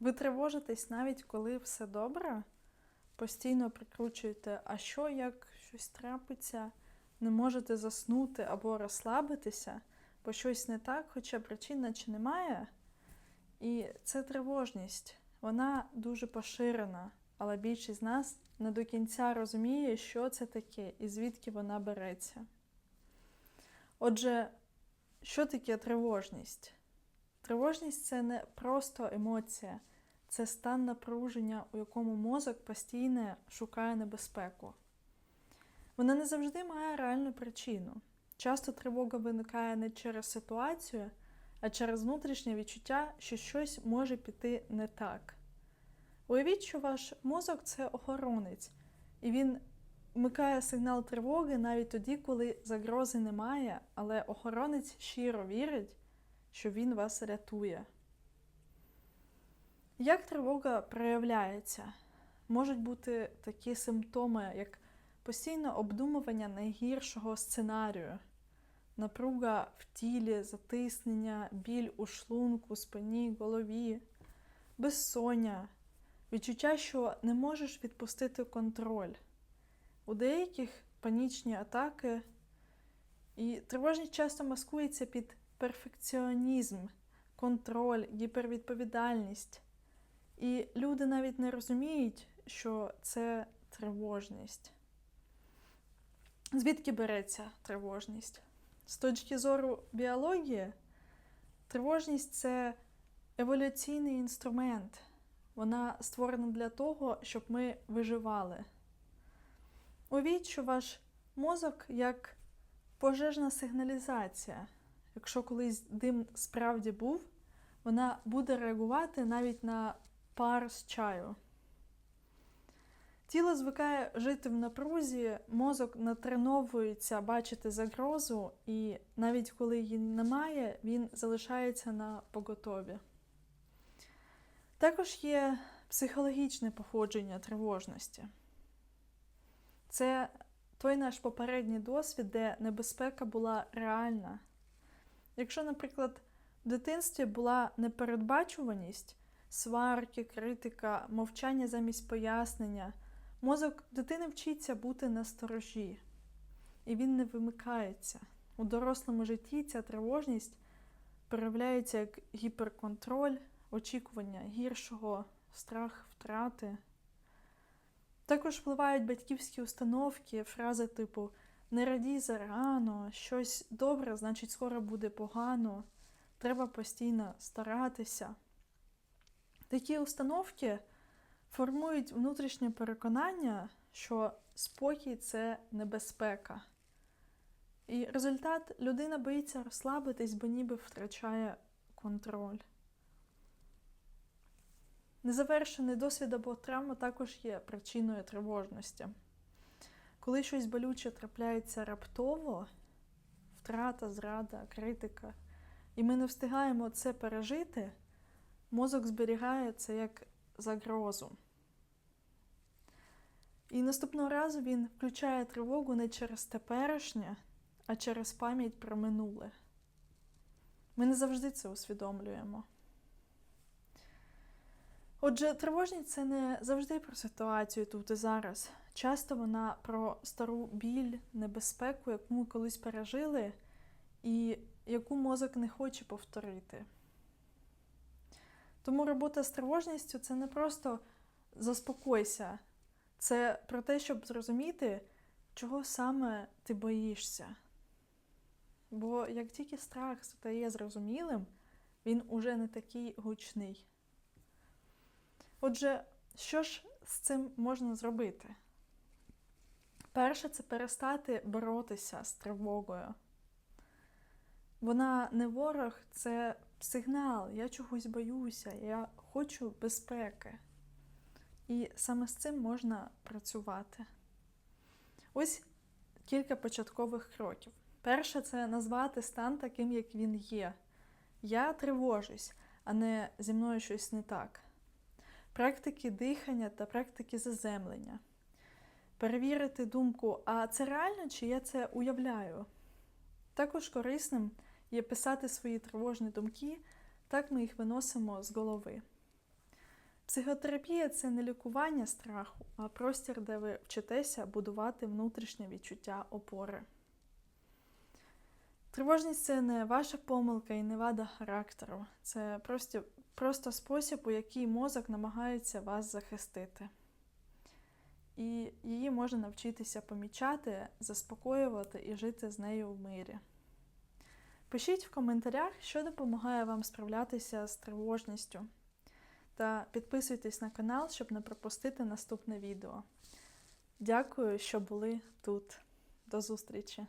Ви тривожитесь навіть коли все добре, постійно прикручуєте, а що як щось трапиться, не можете заснути або розслабитися, бо щось не так, хоча причин наче немає. І це тривожність. Вона дуже поширена, але більшість з нас не до кінця розуміє, що це таке і звідки вона береться. Отже, що таке тривожність? Тривожність це не просто емоція, це стан напруження, у якому мозок постійно шукає небезпеку. Вона не завжди має реальну причину. Часто тривога виникає не через ситуацію, а через внутрішнє відчуття, що щось може піти не так. Уявіть, що ваш мозок це охоронець, і він вмикає сигнал тривоги навіть тоді, коли загрози немає, але охоронець щиро вірить, що він вас рятує. Як тривога проявляється? Можуть бути такі симптоми, як постійне обдумування найгіршого сценарію, напруга в тілі, затиснення, біль у шлунку, спині, голові, безсоння, відчуття, що не можеш відпустити контроль. У деяких панічні атаки, і тривожність часто маскується під перфекціонізм, контроль, гіпервідповідальність. І люди навіть не розуміють, що це тривожність. Звідки береться тривожність? З точки зору біології, тривожність це еволюційний інструмент. Вона створена для того, щоб ми виживали. Уявіть, що ваш мозок як пожежна сигналізація. Якщо колись дим справді був, вона буде реагувати навіть на пар з чаю. Тіло звикає жити в напрузі, мозок натреновується бачити загрозу, і навіть коли її немає, він залишається на поготові. Також є психологічне походження тривожності. Це той наш попередній досвід, де небезпека була реальна. Якщо, наприклад, в дитинстві була непередбачуваність, сварки, критика, мовчання замість пояснення, мозок дитини вчиться бути на сторожі, і він не вимикається. У дорослому житті ця тривожність проявляється як гіперконтроль, очікування гіршого, страх втрати. Також впливають батьківські установки, фрази типу не радій зарано, щось добре, значить, скоро буде погано, треба постійно старатися. Такі установки формують внутрішнє переконання, що спокій це небезпека. І результат людина боїться розслабитись, бо ніби втрачає контроль. Незавершений досвід або травма також є причиною тривожності. Коли щось болюче трапляється раптово, втрата, зрада, критика, і ми не встигаємо це пережити, мозок зберігає це як загрозу. І наступного разу він включає тривогу не через теперішнє, а через пам'ять про минуле. Ми не завжди це усвідомлюємо. Отже, тривожність це не завжди про ситуацію тут і зараз. Часто вона про стару біль, небезпеку, яку ми колись пережили, і яку мозок не хоче повторити. Тому робота з тривожністю це не просто заспокойся, це про те, щоб зрозуміти, чого саме ти боїшся. Бо як тільки страх стає зрозумілим, він уже не такий гучний. Отже, що ж з цим можна зробити? Перше, це перестати боротися з тривогою. Вона не ворог, це сигнал. Я чогось боюся, я хочу безпеки. І саме з цим можна працювати. Ось кілька початкових кроків. Перше це назвати стан таким, як він є. Я тривожусь, а не зі мною щось не так. Практики дихання та практики заземлення. Перевірити думку, а це реально чи я це уявляю? Також корисним є писати свої тривожні думки, так ми їх виносимо з голови. Психотерапія це не лікування страху, а простір, де ви вчитеся будувати внутрішнє відчуття опори. Тривожність це не ваша помилка і не вада характеру. Це просто, просто спосіб, у який мозок намагається вас захистити. І її можна навчитися помічати, заспокоювати і жити з нею в мирі. Пишіть в коментарях, що допомагає вам справлятися з тривожністю. Та підписуйтесь на канал, щоб не пропустити наступне відео. Дякую, що були тут. До зустрічі!